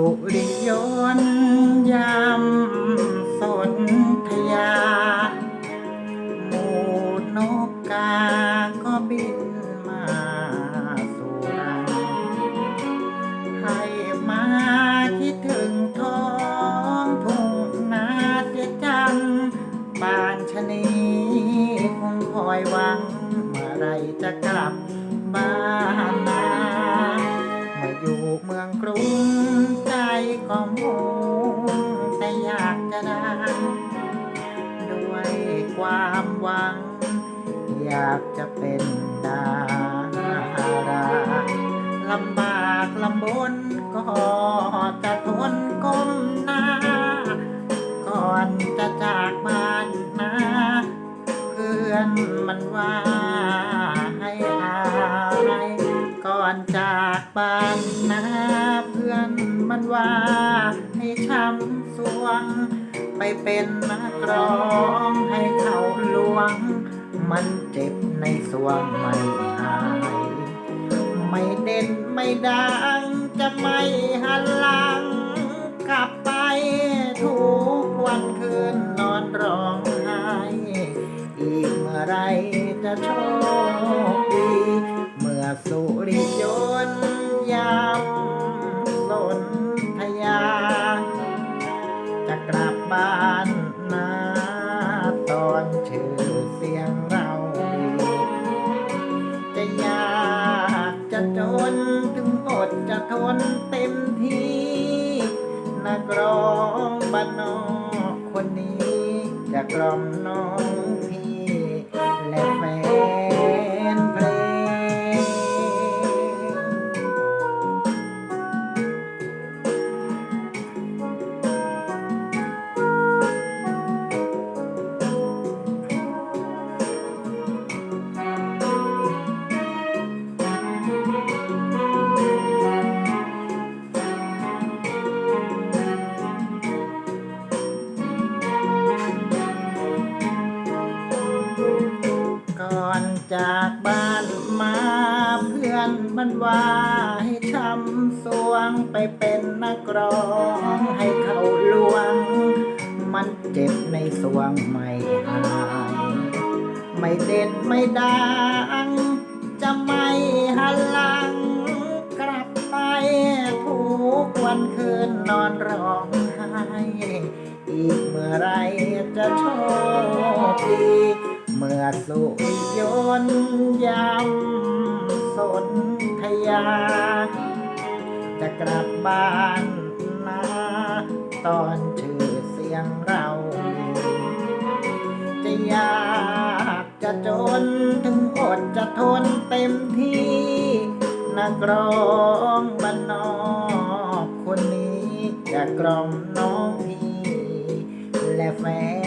ุริยนยามสนธยา หมูนกกาก็บินมาสู่รังให้มาคิดถึงท้องทุ่งนาเสียจังบานชนีคงคอยหวัง เมื่อไรจะกลับบ้าน อยู่เมืองกรุงใจก็มุ่งแต่อยากจะดังด้วยความหวัง อยากจะเป็นดาราลำบากลำบนก็จะทนก้มหน้า ก่อนจะจากบ้านนาเพื่อนมันว่า จากบ้านนาเพื่อนมันว่า ให้ช้ำสวง ไปเป็นนักร้องให้เขาลวง มันเจ็บในสวงไม่หาย ไม่เด่นไม่ดังจะไม่หันหลัง กลับไปทุกวันคืนนอนร้องไห้อีกเมื่อไรจะโชคดีเมื่อสุ นักร้องบ้านนอกคนนี้จะกล่อมน้อง จากบ้านมาเพื่อนมันว่าให้ชำสวงไปเป็นนักร้องให้เขาลวง มันเจ็บในสวงไม่หาย ไม่เด่นไม่ดัง จะไม่หันหลัง กลับไปทุกวันคืนนอนร้องไห้ อีกเมื่อไรจะโชคดี เมื่อสุริยนยำสนธยา จะกลับบ้านนาตอนชื่อเสียงเราดีจะยากจะจนถึงอดจะทนเต็มที่นักร้องบ้านนอกคนนี้จะกล่อมน้องพี่และแฟน